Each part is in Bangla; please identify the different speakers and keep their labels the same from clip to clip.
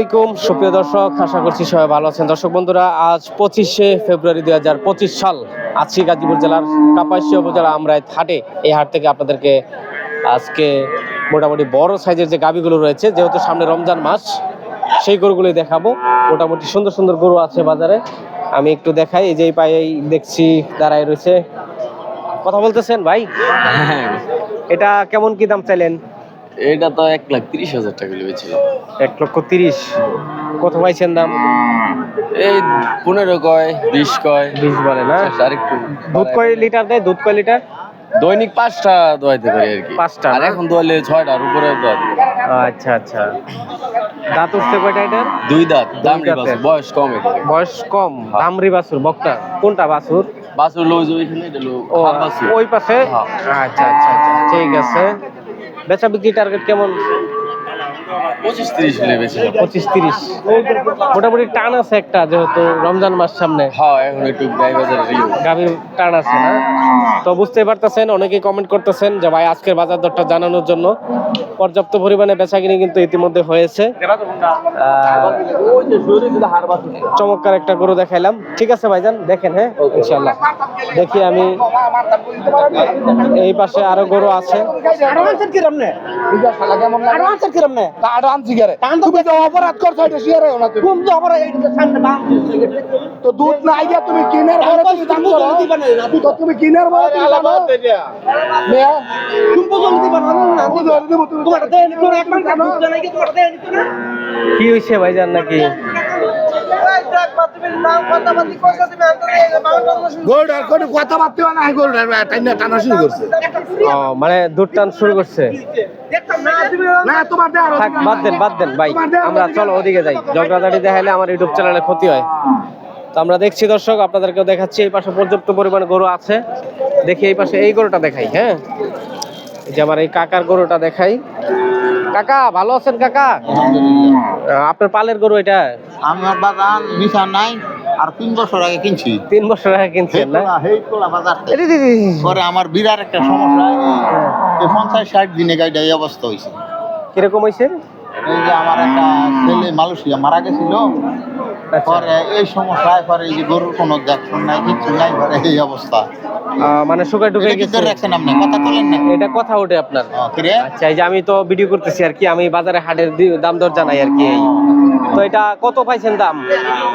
Speaker 1: আসসালামাইকুম সুপ্রিয় দর্শক আশা করছি সবাই ভালো আছেন। দর্শক বন্ধুরা আজ পঁচিশে ফেব্রুয়ারি দুই হাজার পঁচিশ সাল আছি গাজীপুর জেলার কাপাসিয়া উপজেলা আমরাই হাটে। এই হাট থেকে আপনাদেরকে আজকে মোটামুটি বড় সাইজের যে গাবিগুলো রয়েছে যেহেতু সামনে রমজান মাস সেই গরুগুলোই দেখাবো। মোটামুটি সুন্দর সুন্দর গরু আছে বাজারে। আমি একটু দেখাই এই যে এই পায়ে দেখছি দাঁড়ায় রয়েছে। কথা বলতেছেন ভাই?
Speaker 2: হ্যাঁ।
Speaker 1: এটা কেমন কি দাম চাইলেন?
Speaker 2: এটা তো এক লাখ তিরিশ হাজার টাকা লেগেছিল
Speaker 1: এক লক্ষ তিরিশ। কত পাইছেন দাম?
Speaker 2: এই পনেরো কয় বিশ কয়।
Speaker 1: বিশ বলে না?
Speaker 2: আর একটু
Speaker 1: দুধ কয় লিটার দেয়? দুধ কয় লিটার?
Speaker 2: দৈনিক পাঁচটা দোয়াইতে পারি আর কি।
Speaker 1: পাঁচটা
Speaker 2: আর এখন দোয়ালে ছয়টার উপরে দোয়াতে
Speaker 1: আচ্ছা আচ্ছা। দাঁত উঠছে কয়টা এটার?
Speaker 2: দুই দাঁত দাম
Speaker 1: দাঁতের।
Speaker 2: বয়স কম এটা
Speaker 1: বয়স কম দামরি বাছুর বকটা কোনটা বাছুর?
Speaker 2: বাছুর লোজ ওইখানে এটা লো।
Speaker 1: ওই পাশে। আচ্ছা আচ্ছা আচ্ছা ঠিক আছে। বেচা বিক্রি টার্গেট কেমন?
Speaker 2: পঁচিশ তিরিশ হলে বেশি
Speaker 1: পঁচিশ তিরিশ। মোটামুটি টান আছে একটা যেহেতু রমজান মাস সামনে।
Speaker 2: হ্যাঁ এখন একটু গাই
Speaker 1: গাভীর টান আছে না? তো বুঝতে পারতেছেন অনেকেই কমেন্ট করতেছেন যে ভাই আজকের বাজার দরটা জানানোর জন্য পর্যাপ্ত পরিমাণে বেচাকিনি কিন্তু ইতিমধ্যে হয়েছে। চমৎকার একটা গরু দেখাইলাম। ঠিক আছে ভাইজান? দেখেন হ্যাঁ? ইনশাল্লাহ দেখি আমি এই পাশে আরও গরু আছে।
Speaker 3: অ্যাডভান্সের কিরম নে অ্যাডভান্সের কিরম নে
Speaker 4: অ্যাডভান্স সিগারে
Speaker 3: টান
Speaker 4: তুমি তো অপরাধ করছ এটা শিয়ারে না তুমি।
Speaker 3: তুমি তো আবার এই সামনে বাম
Speaker 4: তো দুধ নাই গিয়া তুমি কিনার পরে তুমি দাম করো। তো তুমি কিনার পরে তুমি দাম করো মেয়া
Speaker 3: তুমি বুঝো দিবা না না
Speaker 4: বুঝো দেবো তুমি
Speaker 3: তোমার দেন তোর এক মান কাটো জানাই কি তোমার দেন না
Speaker 1: কি হয়েছে ভাইজান নাকি? মানে দুধ টান শুরু করছে। থাক বাদ দেন বাদ দেন ভাই আমরা চলো ওদিকে যাই। দেখাইলে আমার ইউটিউব চ্যানেলে ক্ষতি হয়। তো আমরা দেখছি দর্শক আপনাদেরকেও দেখাচ্ছি এই পাশে পর্যাপ্ত পরিমাণ গরু আছে। দেখি এই পাশে এই গরুটা দেখাই হ্যাঁ? এই যে আমার এই কাকার গরুটা দেখাই। কাকা ভালো আছেন কাকা? আপনার পালের গরু এটা?
Speaker 5: আমার বাগান মিশা নাই। আর তিন বছর আগে কিনছি।
Speaker 1: তিন বছর আগে কিনছেন না?
Speaker 5: হেইতলা বাজার। পরে আমার বিরাট একটা সমস্যা এই পঞ্চাশ ষাট দিনে গাড়িটা এই অবস্থা হয়েছে।
Speaker 1: কীরকম হয়েছে?
Speaker 5: এই যে আমার একটা ছেলে মালয়েশিয়া মারা গেছিল পরে এই সমস্যায় পরে এই যে গরুর কোনো দেখুন নাই কিছু নাই পরে এই অবস্থা।
Speaker 1: মানে শুকায় ঢুকে গেছে।
Speaker 5: রাখছেন আপনি? কথা তোলেন না।
Speaker 1: এটা কথা ওঠে আপনার? আচ্ছা এই যে আমি তো ভিডিও করতেছি আর কি আমি বাজারে হাটের দাম দর জানাই আর কি এই। তো এটা কত পাইছেন দাম?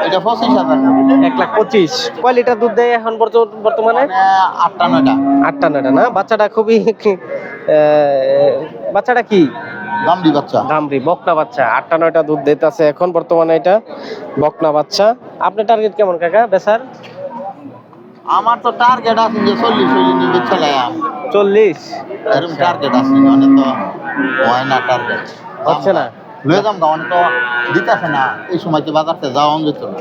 Speaker 5: এটা পঁচিশ হাজার।
Speaker 1: এক লাখ পঁচিশ। কয় লিটার দুধ দেয় এখন বর্তমানে?
Speaker 5: মানে আটটা নয়টা।
Speaker 1: আটটা নয়টা না? বাচ্চাটা খুবই আহ, বাচ্চাটা কি?
Speaker 5: দামড়ি বাচ্চা।
Speaker 1: দামরি বকনা বাচ্চা। আটটা নয়টা দুধ দিতেছে এখন বর্তমানে এটা বকনা বাচ্চা। আপনার টার্গেট কেমন কাকা? বেচার?
Speaker 5: আমার তো টার্গেট আছে যে চল্লিশ চল্লিশ
Speaker 1: চল্লিশ?
Speaker 5: এরকম টার্গেট আছে মানে তো হয় না টার্গেট
Speaker 1: হচ্ছে না?
Speaker 5: লয়ে যাম গাওয়ান তো দিতেছে না। এই সময় বাজারতে যাওয়া যেত না।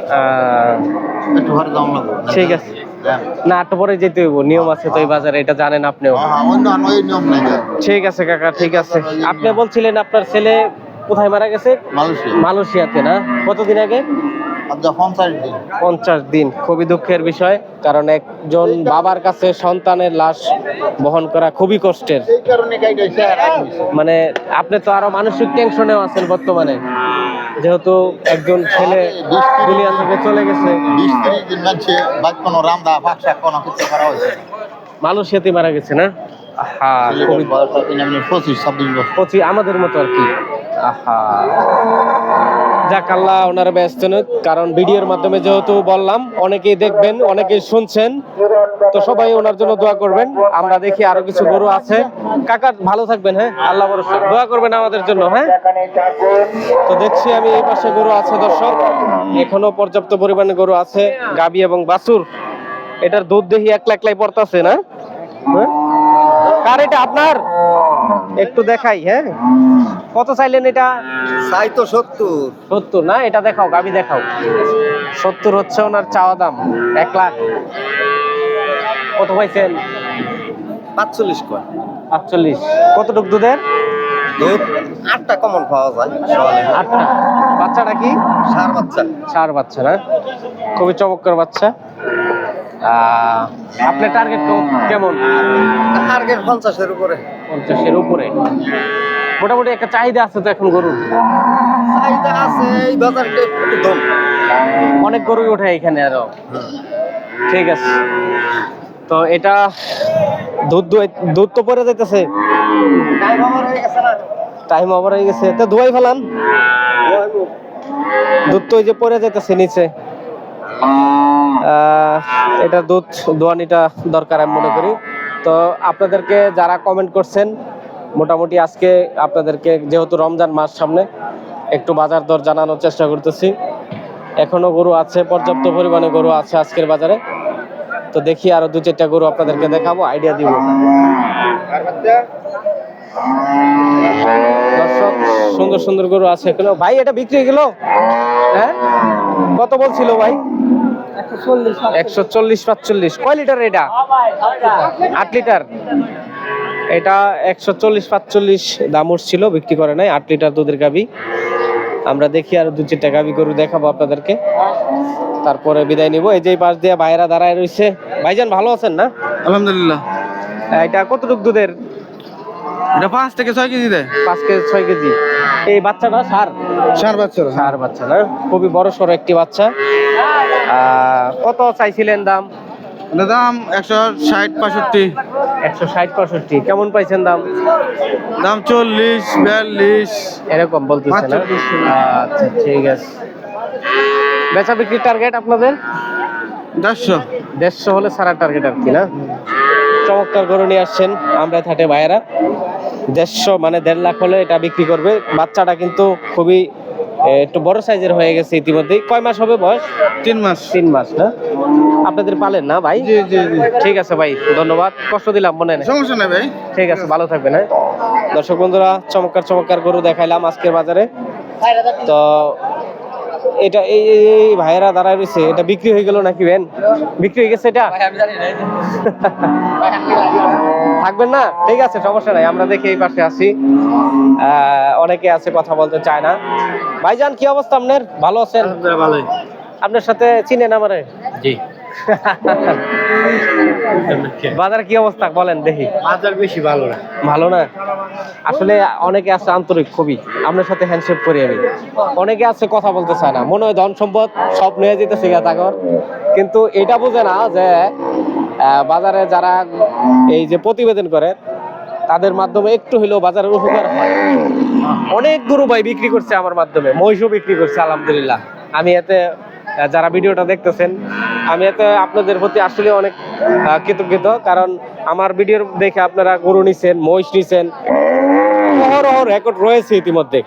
Speaker 5: একটু ঘরে যাওয়া লাগবে।
Speaker 1: ঠিক আছে।
Speaker 5: হ্যাঁ
Speaker 1: না আটটা পরে যেতে হইব নিয়ম আছে তো এই বাজারে এটা জানেন আপনিও।
Speaker 5: হ্যাঁ, অন্য অন্য এই নিয়ম নাই যে।
Speaker 1: ঠিক আছে কাকা ঠিক আছে। আপনি বলছিলেন আপনার ছেলে কোথায় মারা গেছে? মালয়েশিয়াতে না? কতদিন আগে?
Speaker 5: পঞ্চাশ দিন।
Speaker 1: খুবই দুঃখের বিষয় কারণ একজন বাবার কাছে সন্তানের লাশ বহন করা খুবই কষ্টের। মানে আপনি তো আরও মানসিক টেনশনেও আছেন বর্তমানে। যেহেতু একজন ছেলে দুনিয়া থেকে চলে গেছে।
Speaker 5: মানুষ
Speaker 1: মালয়েশিয়াতে মারা গেছে না?
Speaker 5: মানে পঁচিশ ছাব্বিশ বছর।
Speaker 1: পঁচি আমাদের মতো আর কি। আহা। যাক আল্লাহ ওনারা ব্যস্ত কারণ ভিডিওর মাধ্যমে যেহেতু বললাম, অনেকেই দেখবেন, অনেকেই শুনছেন। তো সবাই ওনার জন্য দোয়া করবেন। আমরা দেখি আরও কিছু গরু আছে। কাকা, ভালো থাকবেন হ্যাঁ? আল্লাহ দোয়া করবেন আমাদের জন্য হ্যাঁ? তো দেখছি আমি এই পাশে গরু আছে, দর্শক। এখনও পর্যাপ্ত পরিমাণে গরু আছে, গাবি এবং বাছুর। এটার দুধ দেখি একলা একলাই পড়তাছে, না? হ্যাঁ? কার এটা আপনার? একটু দেখাই হ্যাঁ? কত চাইলেন এটা?
Speaker 5: চাই তো সত্তর।
Speaker 1: সত্তর না? এটা দেখাও গাবি দেখাও। সত্তর হচ্ছে ওনার চাওয়া দাম এক লাখ। কত পাইছেন?
Speaker 5: পাঁচচল্লিশ কয়।
Speaker 1: আটচল্লিশ কতটুক দুধের?
Speaker 5: দুধ আটটা কমন পাওয়া যায়
Speaker 1: আটটা। বাচ্চাটা কি?
Speaker 5: সার বাচ্চা।
Speaker 1: চার বাচ্চা না? খুবই চমৎকার বাচ্চা। আপনার টার্গেট কেমন?
Speaker 5: টার্গেট পঞ্চাশের উপরে।
Speaker 1: পঞ্চাশের উপরে। মোটামুটি একটা চাহিদা আছে তো এখন গরুর?
Speaker 5: চাহিদা আছে
Speaker 3: এই বাজারটা একটু দম
Speaker 1: অনেক গরুই ওঠে এখানে আরও। ঠিক আছে। তো এটা দুধ দুধ তো পরে যাইতেছে।
Speaker 3: টাইম হয়ে
Speaker 1: ওভার হয়ে গেছে। তো ধুয়াই ফেলান। দুধ তো ওই যে পরে যাইতেছে নিচে। এটা দুধ, দোয়ানিটা দরকার আমি মনে করি। তো আপনাদেরকে যারা কমেন্ট করছেন, মোটামুটি আজকে আপনাদেরকে যেহেতু রমজান মাস সামনে, একটু বাজার দর জানানোর চেষ্টা করতেছি। এখনও গরু আছে, পর্যাপ্ত পরিমাণে গরু আছে আজকের বাজারে। তো দেখি আরও দু চারটা গরু আপনাদেরকে দেখাবো আইডিয়া দিব। সুন্দর সুন্দর গরু আছে এখানে। ভাই, এটা বিক্রি গেল? হ্যাঁ? কত বলছিল ভাই? একশো চল্লিশ পাঁচচল্লিশ কয় লিটার এটা? আট লিটার? এটা একশো চল্লিশ পাঁচচল্লিশ দাম উঠছিল বিক্রি করে নাই আট লিটার দুধের গাবি আমরা দেখি আর দু চারটা গাবি গরু দেখাবো আপনাদেরকে। তারপরে বিদায় নিব। এই যে পাশ দিয়ে বাইরা দাঁড়ায় রয়েছে। ভাইজান ভালো আছেন না?
Speaker 2: আলহামদুলিল্লাহ।
Speaker 1: এটা কতটুক দুধের?
Speaker 2: এটা পাঁচ থেকে ছয় কেজি দেয়।
Speaker 1: পাঁচ কেজি ছয় কেজি। এই বাচ্চাটা সার?
Speaker 2: চার বছর
Speaker 1: সার বাচ্চা না খুবই বড় সড়ো একটি বাচ্চা। কত চাইছিলেন দাম?
Speaker 2: দাম একশো ষাট পঁয়ষট্টি।
Speaker 1: একশো ষাট পঁয়ষট্টি। কেমন পাইছেন দাম?
Speaker 2: দাম চল্লিশ বিয়াল্লিশ।
Speaker 1: এরকম বলতেছে না? আচ্ছা ঠিক আছে। বেচা বিক্রির টার্গেট আপনাদের?
Speaker 2: দেড়শো।
Speaker 1: দেড়শো হলে সারা টার্গেট আর কি না? চমৎকার গরু নিয়ে আসছেন আমরা থাটে ভাইয়েরা। দেড়শো মানে দেড় লাখ হলে এটা বিক্রি করবে। বাচ্চাটা কিন্তু খুবই একটু বড় সাইজের হয়ে গেছে ইতিমধ্যেই। কয় মাস হবে বয়স?
Speaker 2: তিন মাস।
Speaker 1: তিন মাস না? আপনাদের পালেন না ভাই?
Speaker 2: জি জি।
Speaker 1: ঠিক আছে ভাই ধন্যবাদ। কষ্ট দিলাম মনে নেই।
Speaker 2: সমস্যা নেই ভাই।
Speaker 1: ঠিক আছে ভালো থাকবেন হ্যাঁ? দর্শক বন্ধুরা চমৎকার চমৎকার গরু দেখাইলাম আজকের বাজারে। তো এটা এই এই- ভাইয়েরা দাঁড়ায় রয়েছে এটা বিক্রি হয়ে গেল নাকি বেন বিক্রি হয়ে গেছে এটা?
Speaker 3: আমি জানি না
Speaker 1: থাকবেন না? ঠিক আছে সমস্যা নাই আমরা দেখি এই পাশে আহ, অনেকে আছে কথা বলতে চায় না। ভাইজান কি অবস্থা আপনার? ভালো আছেন?
Speaker 2: ভালোই।
Speaker 1: আপনার সাথে চিনেন আমারে?
Speaker 2: জি।
Speaker 1: বাজারে কি অবস্থা বলেন দেখি।
Speaker 2: বাজার বেশি ভালো না।
Speaker 1: ভালো না? আসলে অনেকে আছে আন্তরিক খুবই। আপনার সাথে হ্যান্ডশেক করি আমি। অনেকে আছে কথা বলতে চায় না। মনে হয় ধন সম্পদ সব নিয়ে যেতেছে তাকর কিন্তু এটা বোঝে না যে বাজারে যারা এই যে প্রতিবেদন করে, তাদের মাধ্যমে একটু হলেও বাজারের উপকার হয়। অনেক গরু ভাই বিক্রি করছে আমার মাধ্যমে। মহিষও বিক্রি করছে, আলহামদুলিল্লাহ। আমি এতে যারা ভিডিওটা দেখতেছেন আমি এতে আপনাদের প্রতি আসলে অনেক কৃতজ্ঞ কারণ আমার ভিডিও দেখে আপনারা গরু নিছেন মহিষ নিছেন অহরহ রেকর্ড রয়েছে ইতিমধ্যে।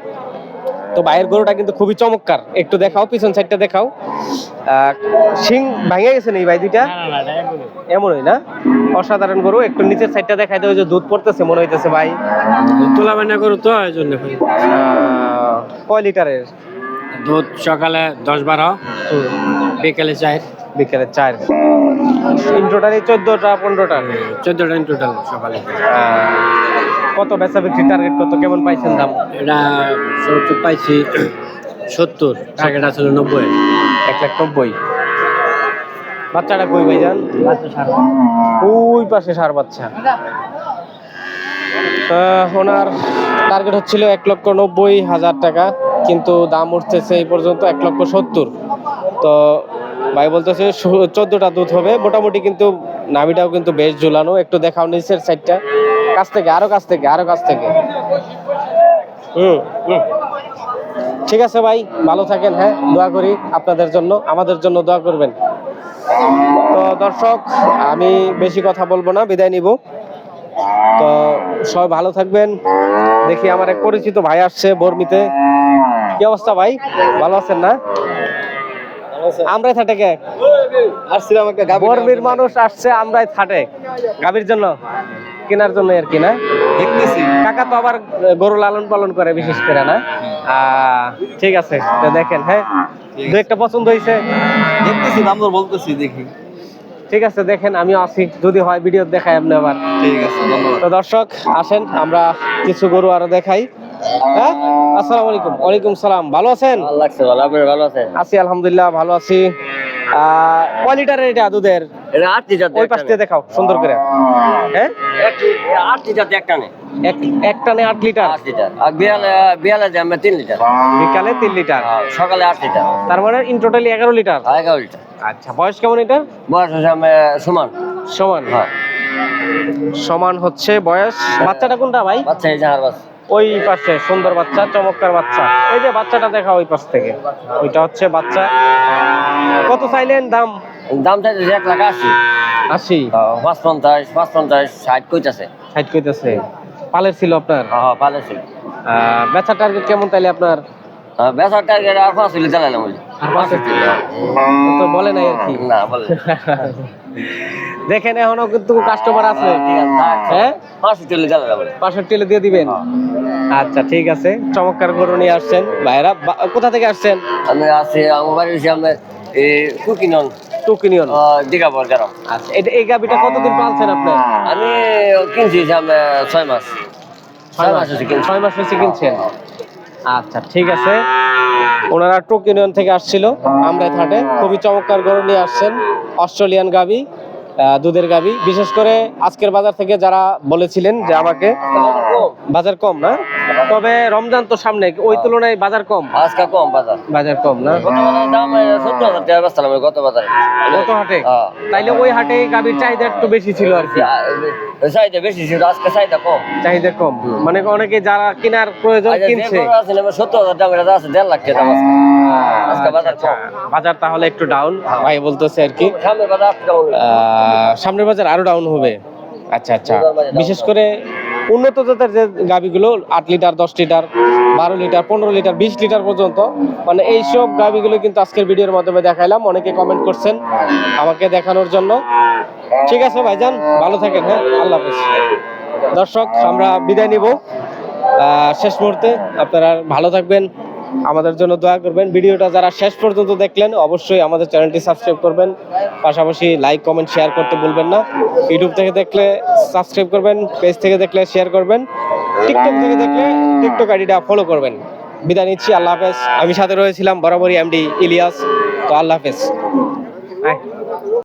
Speaker 1: তো বাইরের গরুটা কিন্তু খুবই চমৎকার। একটু দেখাও পিছন সাইডটা দেখাও। শিং ভেঙে গেছে নি ভাই দুইটা? এমনই না? অসাধারণ গরু। একটু নিচের সাইডটা দেখাই দেবে যে দুধ পড়তেছে মনে হইতেছে ভাই।
Speaker 2: তোলা বান্না গরু তো এই জন্য।
Speaker 1: কয় লিটারের?
Speaker 2: দুধ সকালে দশ বারো বিকেলে চার।
Speaker 1: বিকেলে চার। তিন টোটালি চোদ্দটা পনেরোটা?
Speaker 2: চোদ্দটা টোটাল সকালে।
Speaker 1: কত বেচা বিক্রি টার্গেট কত? কেমন পাইছেন দাম?
Speaker 2: এটা পাইছি সত্তর টার্গেট আসলে নব্বই।
Speaker 1: এক লাখ নব্বই। বাচ্চাটা কই ভাই যান ওই পাশে সার বাচ্চা। ওনার টার্গেট হচ্ছিল এক লক্ষ নব্বই হাজার টাকা কিন্তু দাম উঠতেছে এই পর্যন্ত এক লক্ষ সত্তর। তো ভাই বলতেছে চোদ্দটা দুধ হবে। মোটামুটি কিন্তু নাভিটাও কিন্তু বেশ ঝুলানো। একটু দেখাও নিচের সাইডটা কাছ থেকে, আরও কাছ থেকে, আরও কাছ থেকে। হুম। ঠিক আছে ভাই, ভালো থাকেন হ্যাঁ? দোয়া করি আপনাদের জন্য, আমাদের জন্য দোয়া করবেন। তো দর্শক, আমি বেশি কথা বলব না, বিদায় নিব। তো সবাই ভালো থাকবেন। দেখি আমার এক পরিচিত ভাই আসছে বর্মিতে। কি অবস্থা ভাই? ভালো আছেন না? আমরাই থাটে কে?
Speaker 3: আসছিলাম একটা
Speaker 1: বর্মির মানুষ আসছে আমরাই থাটে। গাভীর জন্য কেনার জন্য আর কি না?
Speaker 3: দেখতেছি।
Speaker 1: কাকা তো আবার গরু লালন পালন করে বিশেষ করে না? ঠিক আছে তো দেখেন হ্যাঁ? দু একটা পছন্দ হয়েছে
Speaker 3: দেখতেছি দাম দর বলতেছি দেখি।
Speaker 1: ঠিক আছে দেখেন আমি আছি যদি হয় ভিডিও দেখাই আপনি আবার।
Speaker 3: ঠিক আছে
Speaker 1: তো দর্শক আসেন আমরা কিছু গরু আরও দেখাই। হ্যাঁ? আসসালামু আলাইকুম। ওয়ালাইকুম সালাম। ভালো আছেন?
Speaker 3: ভালো লাগছে ভালো। আপনি ভালো আছেন?
Speaker 1: আছি আলহামদুলিল্লাহ ভালো আছি। কয় লিটারের এটা দুধের
Speaker 2: এটা আট লিটার
Speaker 1: ওই পাশ দেখাও সুন্দর করে। হ্যাঁ?
Speaker 2: আট লিটার
Speaker 1: এক টানে আট লিটার?
Speaker 2: আট লিটার। আর বিয়ালে বিয়ালে যাবে তিন লিটার।
Speaker 1: বিকালে তিন লিটার।
Speaker 2: সকালে আট লিটার।
Speaker 1: তার মানে ইন টোটালি এগারো লিটার?
Speaker 2: এগারো লিটার।
Speaker 1: আচ্ছা বয়স কেমন এটা?
Speaker 2: বয়স হচ্ছে আমি সমান।
Speaker 1: সমান?
Speaker 2: হ্যাঁ।
Speaker 1: সমান হচ্ছে বয়স। বাচ্চাটা কোনটা ভাই?
Speaker 2: বাচ্চা এই যে বাচ্চা।
Speaker 1: ওই পাশে সুন্দর বাচ্চা চমৎকার বাচ্চা। এই যে বাচ্চাটা দেখা ওই পাশ থেকে। ওইটা হচ্ছে বাচ্চা। কত চাইলেন দাম?
Speaker 2: দাম চাইছে এক লাখ আশি।
Speaker 1: আশি?
Speaker 2: পাঁচ পঞ্চাশ পাঁচ পঞ্চাশ ষাট কইতাছে।
Speaker 1: ষাট কইতাছে। পালের ছিল আপনার?
Speaker 2: হ্যাঁ ভালো ছিল।
Speaker 1: বেচা টার্গেট কেমন তাইলে আপনার?
Speaker 2: বেচার টার্গেট আর পাঁচ চালাইলাম বলি।
Speaker 1: তো বলে নাই আর কি।
Speaker 2: না বলে
Speaker 1: দেখেন এখনও কিন্তু কাস্টমার আছে। হ্যাঁ
Speaker 2: পাঁচ লিটার চালাইলাম বলি।
Speaker 1: পাশের টেলে দিয়ে দিবেন? আচ্ছা ঠিক আছে। চমৎকার গরু নিয়ে আসছেন। ভাইরা কোথা থেকে আসছেন?
Speaker 2: আমি আছি আমার বাড়ি হচ্ছে কুকিনন। গ্রাম
Speaker 1: আচ্ছা এটা এই গাবিটা কতদিন পালছেন আপনি?
Speaker 2: আমি কিনছি ছয় মাস। ছয় মাস
Speaker 1: ছয় মাস হয়েছে কিনছেন। আচ্ছা ঠিক আছে। ওনারা টোক ইউনিয়ন থেকে আসছিল আমরা থাটে খুবই চমৎকার গরু নিয়ে আসছেন, অস্ট্রেলিয়ান গাবি দুধের গাবি বিশেষ করে আজকের বাজার থেকে যারা বলেছিলেন যে আমাকে, বাজার কম না? তবে রমজান তো সামনে ওই তুলনায় বাজার কম।
Speaker 2: আজকে কম বাজার।
Speaker 1: বাজার কম না?
Speaker 2: দাম সত্তর হাজার টাকা গত বাজারে।
Speaker 1: কত হাটে?
Speaker 2: হ্যাঁ।
Speaker 1: তাইলে ওই হাটে গাবির চাহিদা একটু বেশি ছিল আর কি।
Speaker 2: চাহিদা বেশি ছিল আজকে চাহিদা কম।
Speaker 1: চাহিদা কম। মানে অনেকে যারা কেনার প্রয়োজন
Speaker 2: আচ্ছা,
Speaker 1: কিনছে।
Speaker 2: সত্তর হাজার আছে দেড় লাখ টাকা আজকে আজকে বাজার
Speaker 1: আচ্ছা,
Speaker 2: কম।
Speaker 1: বাজার তাহলে একটু ডাউন ভাই বলতেছে আর কি। সামনের বাজার আরও ডাউন হবে। আচ্ছা আচ্ছা। বিশেষ করে উন্নত জাতের যে গাভীগুলো, আট লিটার, দশ লিটার, বারো লিটার, পনেরো লিটার, বিশ লিটার পর্যন্ত মানে এইসব গাভীগুলো কিন্তু আজকের ভিডিওর মাধ্যমে দেখাইলাম। অনেকে কমেন্ট করছেন আমাকে দেখানোর জন্য। ঠিক আছে ভাইজান, ভালো থাকেন হ্যাঁ? আল্লাহ হাফেজ। দর্শক, আমরা বিদায় নিব। শেষ মুহূর্তে আপনারা ভালো থাকবেন। আমাদের জন্য দয়া করবেন। ভিডিওটা যারা শেষ পর্যন্ত দেখলেন, অবশ্যই আমাদের চ্যানেলটি সাবস্ক্রাইব করবেন। পাশাপাশি লাইক কমেন্ট শেয়ার করতে ভুলবেন না। ইউটিউব থেকে দেখলে সাবস্ক্রাইব করবেন পেজ থেকে দেখলে শেয়ার করবেন। টিকটক থেকে দেখলে টিকটক আইডিটা ফলো করবেন। বিদায় নিচ্ছি, আল্লাহ হাফেজ। আমি সাথে রয়েছিলাম বরাবরই এমডি ইলিয়াস তো আল্লাহ হাফেজ।